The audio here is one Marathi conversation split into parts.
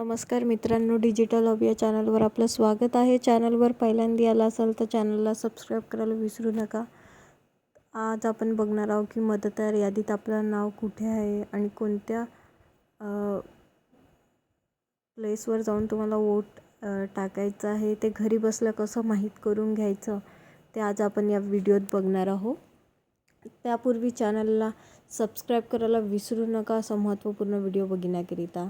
नमस्कार मित्रांनो डिजिटल हब या चॅनलवर आपलं स्वागत आहे. चॅनलवर पहिल्यांदा आला असाल तर चॅनलला सबस्क्राईब करायला विसरू नका. आज आपण बघणार आहोत की मतदार यादीत आपलं नाव कुठे आहे आणि कोणत्या प्लेसवर जाऊन तुम्हाला वोट टाकायचं आहे ते घरी बसल्या कसं माहीत करून घ्यायचं ते आज आपण या व्हिडिओत बघणार आहोत. त्यापूर्वी चॅनलला सबस्क्राईब करायला विसरू नका असा महत्त्वपूर्ण व्हिडिओ बघण्याकरिता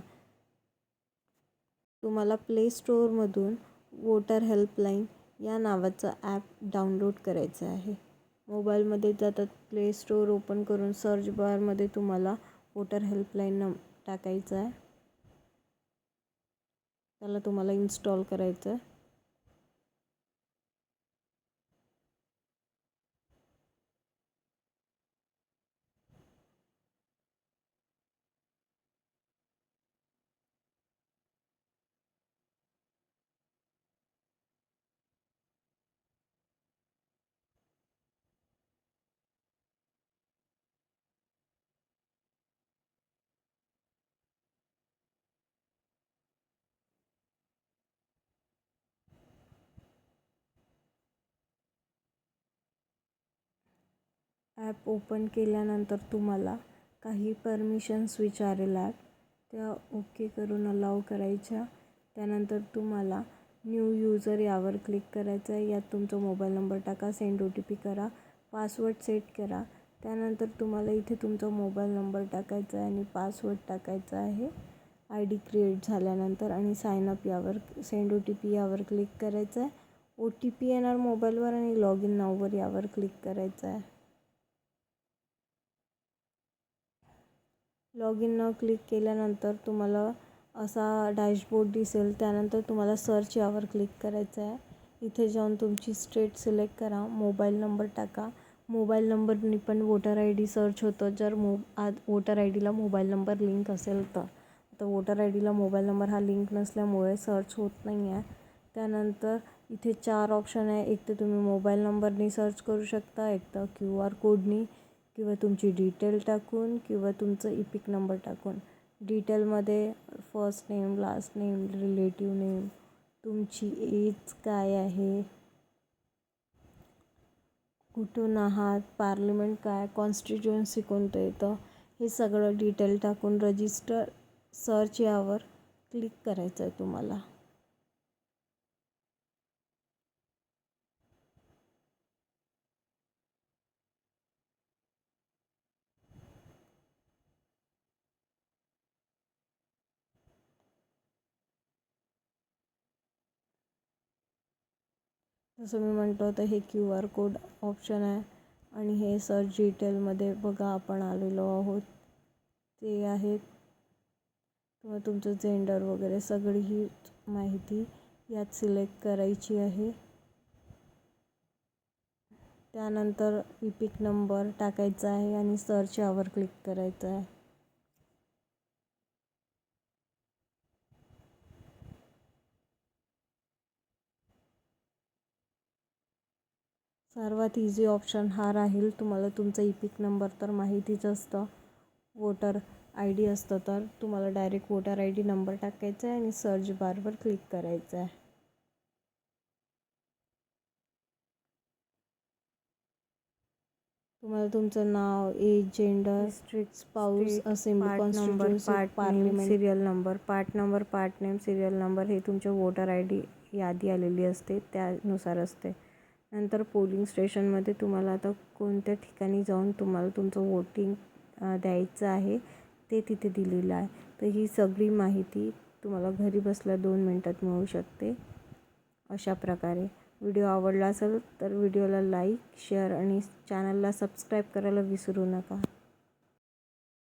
तुम्हाला प्ले स्टोअरमधून वोटर हेल्पलाईन या नावाचं ॲप डाउनलोड करायचं आहे. मोबाईलमध्ये जातात प्ले स्टोअर ओपन करून सर्च बारमध्ये तुम्हाला वोटर हेल्पलाईन न टाकायचं आहे. त्याला तुम्हाला इन्स्टॉल करायचं आहे. ॲप ओपन केल्यानंतर तुम्हाला काही परमिशन्स विचारेल ॲप त्या ओके करून अलाव करायच्या. त्यानंतर तुम्हाला न्यू यूजर यावर क्लिक करायचं आहे यात तुमचा मोबाईल नंबर टाका सेंड ओ टी पी करा पासवर्ड सेट करा. त्यानंतर तुम्हाला इथे तुमचा मोबाईल नंबर टाकायचा आहे आणि पासवर्ड टाकायचा आहे. आय डी क्रिएट झाल्यानंतर आणि सायनअप यावर सेंड ओ टी पी यावर क्लिक करायचं आहे ओ टी पी येणार मोबाईलवर आणि लॉग इन नाववर यावर क्लिक करायचं आहे लॉग इन क्लिक केल्यानंतर तुम्हाला असा डॅशबोर्ड दिसेल. त्यानंतर तुम्हाला सर्च यावर क्लिक करायचं आहे. इथे जाऊन तुमची स्टेट सिलेक्ट करा. मोबाईल नंबर टाका. मोबाईल नंबरनी पण वोटर आय डी सर्च होतं. जर मो आज वोटर आय डीला मोबाईल नंबर लिंक असेल तर. आता वोटर आय डीला मोबाईल नंबर हा लिंक नसल्यामुळे सर्च होत नाही आहे. त्यानंतर इथे चार ऑप्शन आहे. एक तर तुम्ही मोबाईल नंबरनी सर्च करू शकता. एक तर क्यू आर कोडनी किंवा तुमची डिटेल टाकून किंवा तुमचं ई पिक नंबर टाकून डिटेलमध्ये first name last name relative name तुमची एज काय आहे? कुठून आहात? पार्लिमेंट काय? कॉन्स्टिट्युएन्सी कोणतं येतं? हे सगळं डिटेल टाकून रजिस्टर सर्च यावर क्लिक करायचं आहे तुम्हाला. जसं मी म्हटलं होतं हे क्यू आर कोड ऑप्शन आहे आणि हे सर्च डिटेलमध्ये बघा आपण आलेलो आहोत. ते आहेत किंवा तुमचं जेंडर वगैरे सगळी ही माहिती यात सिलेक्ट करायची आहे. त्यानंतर ई पिक नंबर टाकायचा आहे आणि सर्च यावर क्लिक करायचं आहे. सर्वात इझी ऑप्शन हा राहील. तुम्हाला तुमचा ई पिक नंबर तर माहितीच असतं. वोटर आय डी असतं तर तुम्हाला direct voter I D number टाकायचा आहे आणि सर्च बारवर क्लिक करायचं आहे. तुम्हाला तुमचं नाव age gender district spouse assembly constituency parliament serial number part number part name serial number हे तुमच्या वोटर आय डी यादी आलेली असते. त्यानुसार असते. नंतर पोलिंग स्टेशनमध्ये तुम्हाला आता कोणत्या ठिकाणी जाऊन तुम्हाला तुमचं वोटिंग द्यायचं आहे ते तिथे दिलेलं आहे. तर ही सगळी माहिती तुम्हाला घरी बसल्या दोन मिनटात मिळू शकते. अशा प्रकारे. व्हिडिओ आवडला असेल तर व्हिडिओला लाईक शेअर आणि चॅनलला सबस्क्राईब करायला विसरू नका.